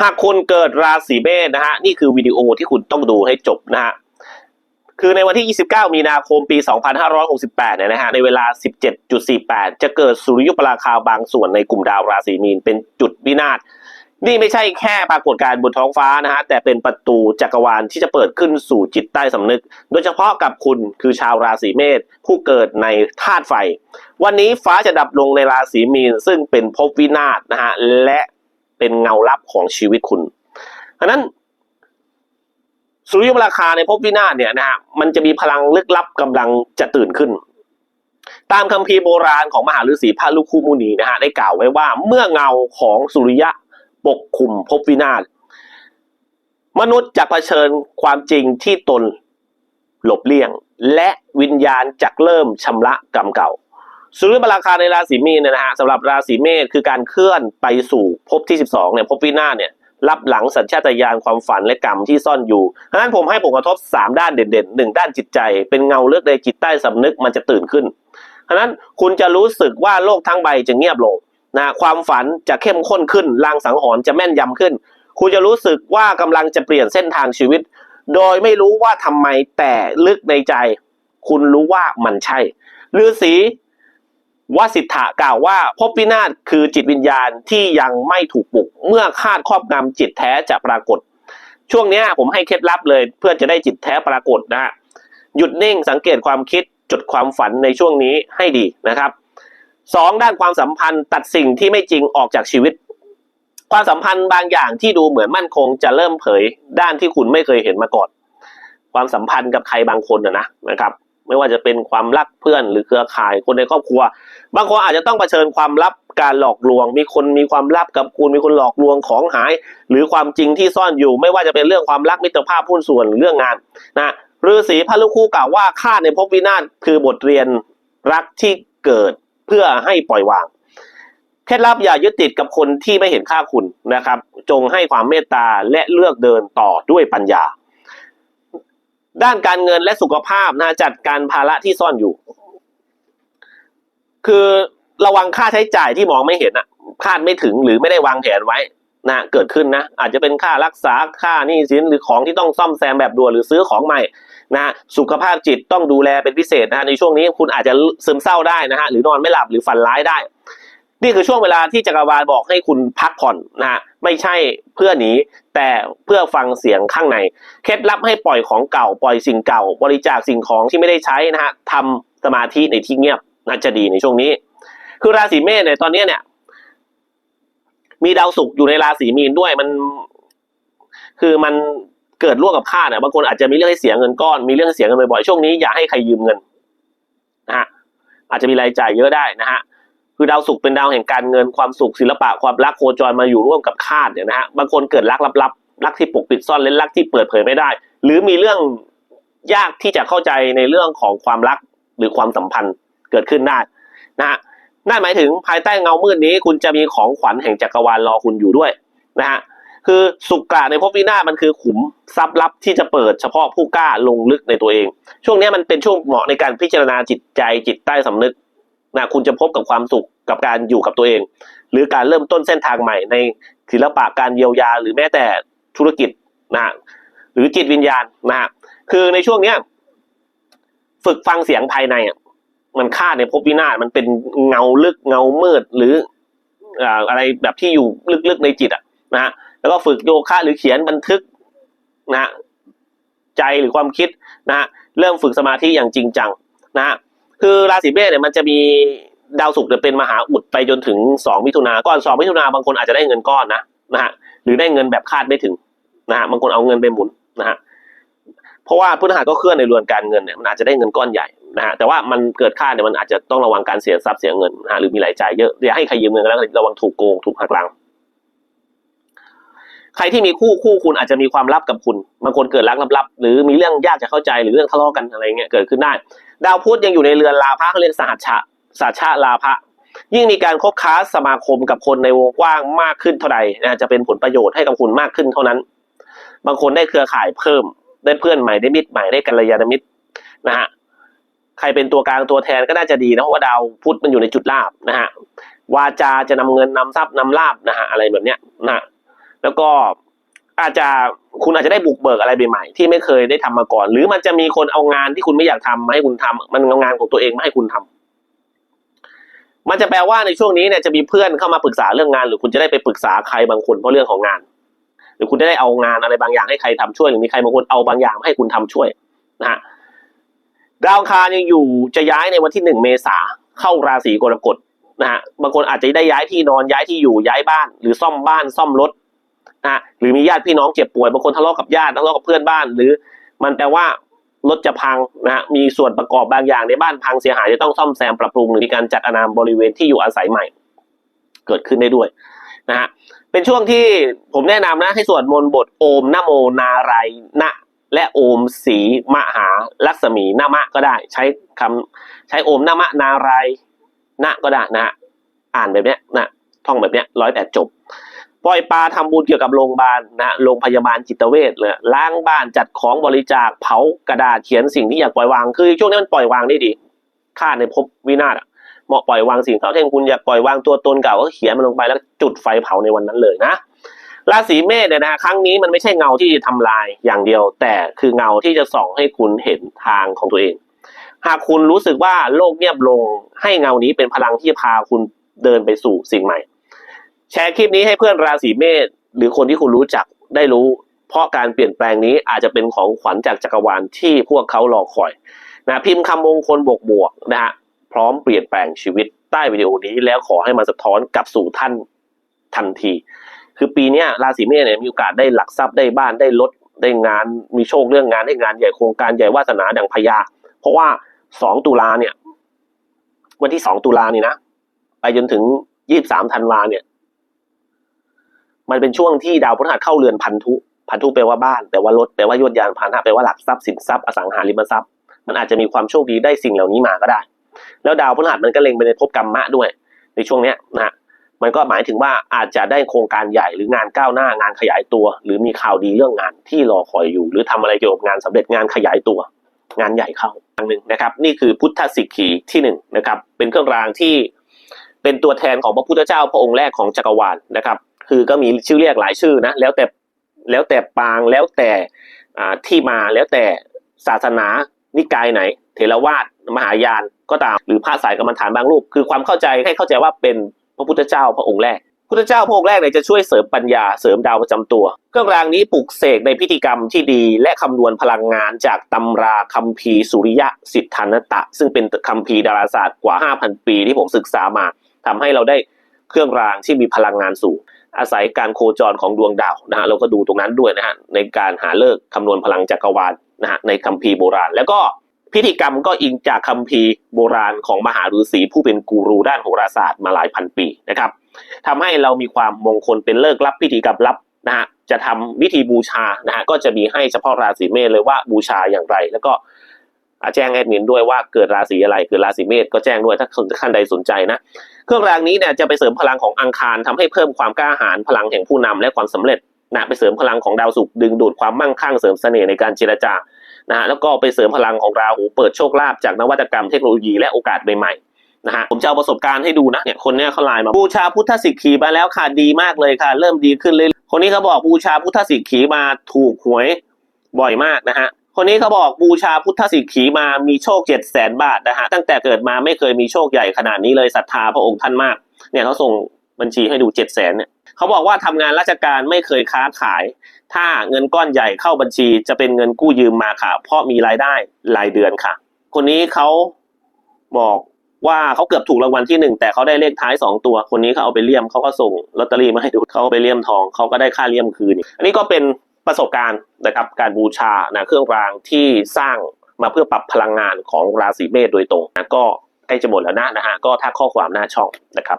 หากคุณเกิดราศีเมษนะฮะนี่คือวิดีโอที่คุณต้องดูให้จบนะฮะคือในวันที่ 29 มีนาคมปี 2568 เนี่ยนะฮะ ในเวลา 17.48 จะเกิดสุริยุปราคาบางส่วนในกลุ่มดาวราศีมีนเป็นจุดวินาศ นี่ไม่ใช่แค่ปรากฏการณ์บนท้องฟ้านะฮะ แต่เป็นประตูจักรวาลที่จะเปิดขึ้นสู่จิตใต้สำนึก โดยเฉพาะกับคุณคือชาวราศีเมษผู้เกิดในธาตุไฟ วันนี้ฟ้าจะดับลงในราศีมีนซึ่งเป็นภพวินาศนะฮะ และ เป็นเงาลับของชีวิตคุณเพราะฉะนั้นสุริยุปราคาในภพวินาศเนี่ยนะฮะมันจะมีพลังลึกลับกำลังจะตื่นขึ้น ตามคัมภีร์โบราณของมหาฤาษีพระลูกคู่มุนีนะฮะได้กล่าวไว้ว่าเมื่อเงาของสุริยะปกคลุมภพวินาศมนุษย์จะเผชิญความจริงที่ตนหลบเลี่ยง และวิญญาณจักเริ่มชำระกรรมเก่า สุริยุราคาในราศีมีนเนี่ยนะฮะสำหรับราศีเมษคือการเคลื่อนไปสู่ภพที่ 12เนี่ยภพวินาศเนี่ยรับหลังสัญชาตญาณความฝันและกรรมที่ซ่อนอยู่เพราะนั้นผมให้ผลกระทบ 3 ด้านเด่นๆหนึ่งด้านจิตใจ เป็นเงาเลือกในจิตใต้สำนึกมันจะตื่นขึ้นเพราะนั้นคุณจะรู้สึกว่าโลกทั้งใบจะเงียบลงนะความฝันจะเข้มข้นขึ้นลางสังหรณ์จะแม่นยำขึ้น คุณจะรู้สึกว่ากำลังจะเปลี่ยนเส้นทางชีวิต โดยไม่รู้ว่าทำไมแต่ลึกในใจ คุณรู้ว่ามันใช่ฤาษี วสิทธะกล่าวว่าภพวินาศคือจิตวิญญาณที่ยังไม่ถูกปลุก เมื่อคาดครอบงำจิตแท้จะปรากฏ ช่วงนี้ผมให้เคล็ดลับเลย เพื่อจะได้จิตแท้ปรากฏนะฮะหยุดนิ่งสังเกตความคิดจดความฝันในช่วงนี้ให้ดีนะครับสองด้านความสัมพันธ์ตัดสิ่งที่ไม่จริงออกจากชีวิต ความสัมพันธ์บางอย่างที่ดูเหมือนมั่นคงจะเริ่มเผย ด้านที่คุณไม่เคยเห็นมาก่อน ความสัมพันธ์กับใครบางคนนะนะครับ ไม่ว่าจะเป็นความรักเพื่อนหรือเครือข่ายคนในครอบครัว บางคนอาจจะต้องเผชิญความลับการหลอกลวง มีคนมีความลับกับคุณมีคนหลอกลวงของหาย หรือความจริงที่ซ่อนอยู่ ไม่ว่าจะเป็นเรื่องความรักมิตรภาพหุ้นส่วนหรือเรื่องงานนะฤาษีพระลูกคู่กล่าวว่าค่าในภพวินาศคือบทเรียนรักที่เกิดเพื่อให้ปล่อยวางเคล็ดลับอย่ายึดติดกับคนที่ไม่เห็นค่าคุณนะครับ จงให้ความเมตตาและเลือกเดินต่อด้วยปัญญา ด้านการเงินและสุขภาพนะจัดการภาระที่ซ่อนอยู่ คือระวังค่าใช้จ่ายที่มองไม่เห็นอะคาดไม่ถึงหรือไม่ได้วางแผนไว้นะเกิดขึ้นนะ อาจจะเป็นค่ารักษาค่านี้สินหรือของที่ต้องซ่อมแซมแบบด่วนหรือซื้อของใหม่นะสุขภาพจิตต้องดูแลเป็นพิเศษนะในช่วงนี้คุณอาจจะซึมเศร้าได้นะฮะหรือนอนไม่หลับหรือฝันร้ายได้ นี่คือช่วงเวลาที่จักรวาลบอกให้คุณพักผ่อนนะฮะไม่ใช่เพื่อหนีแต่เพื่อฟังเสียงข้างในเคล็ดลับให้ปล่อยของเก่าปล่อยสิ่งเก่า บริจาคสิ่งของที่ไม่ได้ใช้นะฮะทำสมาธิในที่เงียบน่าจะดีในช่วงนี้ คือราศีเมษเนี่ยตอนนี้เนี่ย มีดาวศุกร์อยู่ในราศีมีนด้วยมัน คือมันเกิดร่วมกับคาเนี่ยบางคนอาจจะมีเรื่องให้เสียเงินก้อนมีเรื่องเสียเงินบ่อยๆช่วงนี้อย่าให้ใครยืมเงินนะฮะอาจจะมีรายจ่ายเยอะได้นะฮะ คือดาวศุกร์เป็นดาวแห่งการเงินความสุขศิลปะความรักโคจรมาอยู่ร่วมกับคาดเนี่ยนะฮะบางคนเกิดรักลับๆรักที่ปกปิดซ่อนเล่นรักที่เปิดเผยไม่ได้ หรือมีเรื่องยากที่จะเข้าใจในเรื่องของความรักหรือความสัมพันธ์เกิดขึ้นได้นะฮะนั่นหมายถึงภายใต้เงามืดนี้ คุณจะมีของขวัญแห่งจักรวาลรอคุณอยู่ด้วยนะฮะคือสุกะในภพวินาศมันคือขุมทรัพย์ลับที่จะเปิดเฉพาะผู้กล้าลงลึกในตัวเอง ช่วงนี้มันเป็นช่วงเหมาะในการพิจารณาจิตใจจิตใต้สำนึก นะคุณจะพบกับความสุขกับการอยู่กับตัวเอง หรือการเริ่มต้นเส้นทางใหม่ในศิลปะการเยียวยา หรือแม้แต่ธุรกิจนะฮะหรือจิตวิญญาณนะฮะคือในช่วงเนี้ยฝึกฟังเสียงภายในอะมันค่าในภพวินาศมันเป็นเงาลึกเงามืดหรืออ่าอะไรแบบที่อยู่ลึกๆในจิตอะนะฮะแล้วก็ฝึกโยคะหรือเขียนบันทึกนะฮะใจหรือความคิดนะฮะเริ่มฝึกสมาธิอย่างจริงจังนะฮะ คือราศีเมษเนี่ยมันจะมีดาวศุกร์เนี่ยเป็นมหาอุดไปจนถึงสองมิถุนาก่อนสองมิถุนาบางคนอาจจะได้เงินก้อนนะนะฮะหรือได้เงินแบบคาดไม่ถึงนะฮะบางคนเอาเงินไปหมุนนะฮะเพราะว่าพฤหัสก็เคลื่อนในเรือนการเงินเนี่ยมันอาจจะได้เงินก้อนใหญ่นะฮะแต่ว่ามันเกิดคาดเนี่ยมันอาจจะต้องระวังการเสียทรัพย์เสียเงินนะฮะหรือมีรายจ่ายเยอะอย่าให้ใครยืมเงินแล้วระวังถูกโกงถูกหักหลัง ใครที่มีคู่คู่คุณอาจจะมีความลับกับคุณบางคนเกิดรักลับๆหรือมีเรื่องยากจะเข้าใจหรือเรื่องทะเลาะกันอะไรเงี้ยเกิดขึ้นได้ ดาวพุธยังอยู่ในเรือนลาภะเขาเรียกสหัชชะสหัชชะลาภะยิ่งมีการคบค้าสมาคมกับคนในวงกว้างมากขึ้นเท่าใดนะจะเป็นผลประโยชน์ให้กับคุณมากขึ้นเท่านั้น บางคนได้เครือข่ายเพิ่ม ได้เพื่อนใหม่ได้มิตรใหม่ได้กัลยาณมิตรนะฮะใครเป็นตัวกลางตัวแทนก็น่าจะดีนะเพราะว่าดาวพุธมันอยู่ในจุดลาบนะฮะวาจาจะนำเงินนำทรัพย์นำลาบนะฮะอะไรแบบเนี้ยนะ แล้วก็อาจจะคุณอาจจะได้บุกเบิกอะไรใหม่ๆที่ไม่เคยได้ทำมาก่อน หรือมันจะมีคนเอางานที่คุณไม่อยากทำมาให้คุณทำมันเอางานของตัวเองมาให้คุณทำมันจะแปลว่าในช่วงนี้เนี่ยจะมีเพื่อนเข้ามาปรึกษาเรื่องงาน หรือคุณจะได้ไปปรึกษาใครบางคนเพราะเรื่องของงาน หรือคุณจะได้เอางานอะไรบางอย่างให้ใครทำช่วยหรือมีใครบางคนเอาบางอย่างมาให้คุณทำช่วยนะฮะดาวคารยังอยู่จะย้ายในวันที่หนึ่งเมษาเข้าราศีกรกฎนะฮะบางคนอาจจะได้ย้ายที่นอนย้ายที่อยู่ย้ายบ้าน หรือซ่อมบ้านซ่อมรถ นะหรือมีญาติพี่น้องเจ็บป่วยบางคนทะเลาะกับญาติทะเลาะกับเพื่อนบ้าน หรือมันแปลว่ารถจะพังนะฮะมีส่วนประกอบบางอย่างในบ้านพังเสียหายจะต้องซ่อมแซมปรับปรุงหรือมีการจัดอนามบริเวณที่อยู่อาศัยใหม่ เกิดขึ้นได้ด้วยนะฮะเป็นช่วงที่ผมแนะนำนะให้สวดมนต์บทโอมนโมนารายณะและโอมสีมหาลักษมีนามะก็ได้ ใช้คำใช้โอมนามะนารายณะก็ได้นะฮะอ่านแบบเนี้ยนะท่องแบบเนี้ยร้อยแปดจบ ปล่อยปลาทำบุญเกี่ยวกับโรงพยาบาลนะโรงพยาบาลจิตเวชเลยล้างบ้านจัดของบริจาคเผากระดาษเขียนสิ่งที่อยากปล่อยวางคือช่วงนี้มันปล่อยวางได้ดีค่าในภพวินาศเหมาะปล่อยวางสิ่งเก่าเช่นคุณอยากปล่อยวางตัวตนเก่าก็เขียนมันลงไปแล้วจุดไฟเผาในวันนั้นเลยนะราศีเมษเนี่ยนะครั้งนี้มันไม่ใช่เงาที่จะทำลายอย่างเดียว แต่คือเงาที่จะส่องให้คุณเห็นทางของตัวเอง หากคุณรู้สึกว่าโลกเงียบลงให้เงานี้เป็นพลังที่จะพาคุณเดินไปสู่สิ่งใหม่ แชร์คลิปนี้ให้เพื่อนราศีเมษหรือคนที่คุณรู้จักได้รู้ เพราะการเปลี่ยนแปลงนี้อาจจะเป็นของขวัญจากจักรวาลที่พวกเขารอคอยนะพิมพ์คำมงคลบวกบวกๆนะฮะพร้อมเปลี่ยนแปลงชีวิตใต้วิดีโอนี้แล้วขอให้มันสะท้อนกลับสู่ท่านทันที คือปีนี้ราศีเมษเนี่ยมีโอกาสได้หลักทรัพย์ได้บ้านได้รถได้งานมีโชคเรื่องงานได้งานใหญ่โครงการใหญ่วาสนาดังพญาเพราะว่าสองตุลาเนี่ย วันที่สองตุลานี่นะไปจนถึงยี่บสามธันวาเนี่ย มันเป็นช่วงที่ดาวพฤหัสเข้าเรือนพันธุ พันธุแปลว่าบ้านแปลว่ารถแปลว่ายวดยานพาหนะแปลว่าหลักทรัพย์สินทรัพย์อสังหาริมทรัพย์ มันอาจจะมีความโชคดีได้สิ่งเหล่านี้มาก็ได้ แล้วดาวพฤหัสมันก็เล็งไปในภพกรรมะด้วย ในช่วงเนี้ยนะฮะมันก็หมายถึงว่าอาจจะได้โครงการใหญ่หรืองานก้าวหน้างานขยายตัว หรือมีข่าวดีเรื่องงานที่รอคอยอยู่ หรือทำอะไรเกี่ยวกับงานสำเร็จงานขยายตัว งานใหญ่เข้าอันหนึ่งนะครับ นี่คือพุทธสิกขีที่หนึ่งนะครับเป็นเครื่องรางที่เป็นตัวแทนของพระพุทธเจ้าพระองค์แรกของจักรวาลนะครับ คือก็มีชื่อเรียกหลายชื่อนะแล้วแต่แล้วแต่ปางแล้วแต่ที่มาแล้วแต่ศาสนานิกายไหน เถรวาทมหายานก็ตามหรือพระสายกรรมฐานบางรูป คือความเข้าใจให้เข้าใจว่าเป็นพระพุทธเจ้าพระองค์แรกพุทธเจ้าพระองค์แรกเนี่ยจะช่วยเสริมปัญญาเสริมดาวประจำตัว เครื่องรางนี้ปลุกเสกในพิธีกรรมที่ดีและคำนวณพลังงานจากตำราคัมภีร์สุริยะสิทธานตะ ซึ่งเป็นคัมภีร์ดาราศาสตร์กว่า 5,000 ปีที่ผมศึกษามาทำให้เราได้เครื่องรางที่มีพลังงานสูง อาศัยการโคจรของดวงดาวนะฮะเราก็ดูตรงนั้นด้วยนะฮะในการหาเลิกคำนวณพลังจักรวาลนะฮะในคัมภีร์โบราณ แล้วก็พิธีกรรมก็อิงจากคัมภีร์โบราณของมหาฤาษีผู้เป็นกูรูด้านโหราศาสตร์มาหลายพันปีนะครับทำให้เรามีความมงคลเป็นเลิกลับพิธีกรรมลับนะฮะจะทำวิธีบูชานะฮะก็จะมีให้เฉพาะราศีเมษเลยว่าบูชาอย่างไร แล้วก็ แจ้งแอดมินด้วยว่าเกิดราศีอะไรเกิดราศีเมษก็แจ้งด้วยถ้าท่านใดสนใจนะ เครื่องรางนี้เนี่ยจะไปเสริมพลังของอังคารทำให้เพิ่มความกล้าหาญพลังแห่งผู้นำและความสำเร็จนะไปเสริมพลังของดาวศุกร์ดึงดูดความมั่งคั่งเสริมเสน่ห์ในการเจรจานะฮะแล้วก็ไปเสริมพลังของราหูเปิดโชคลาภจากนวัตกรรมเทคโนโลยีและโอกาสใหม่ๆนะฮะผมจะเอาประสบการณ์ให้ดูนะเนี่ยคนเนี้ยเขาไลน์มาบูชาพุทธสิกขีมาแล้วค่ะดีมากเลยค่ะ เริ่มดีขึ้นเลยคนนี้เขาบอกบูชาพุทธสิกขีมาถูกหวยบ่อยมากนะฮะ คนนี้เขาบอกบูชาพุทธสิกขีมามีโชคเจ็ดแสนบาทนะฮะตั้งแต่เกิดมาไม่เคยมีโชคใหญ่ขนาดนี้เลยศรัทธาพระองค์ท่านมาก เนี่ยเขาส่งบัญชีให้ดูเจ็ดแสนเนี่ยเขาบอกว่าทำงานราชการไม่เคยค้าขาย ถ้าเงินก้อนใหญ่เข้าบัญชีจะเป็นเงินกู้ยืมมาค่ะ เพราะมีรายได้รายเดือนค่ะ คนนี้เขาบอกว่าเขาเกือบถูกรางวัลที่หนึ่งแต่เขาได้เลขท้ายสองตัว คนนี้เขาเอาไปเลี่ยมเขาก็ส่งลอตเตอรี่มาให้ดูเขาเอาไปเลี่ยมทองเขาก็ได้ค่าเลี่ยมคืน อันนี้ก็เป็น ประสบการณ์นะครับการบูชานะเครื่องรางที่สร้างมาเพื่อปรับพลังงานของราศีเมษโดยตรงนะก็ใกล้จะหมดแล้วนะนะฮะก็ทักข้อความหน้าช่องนะครับ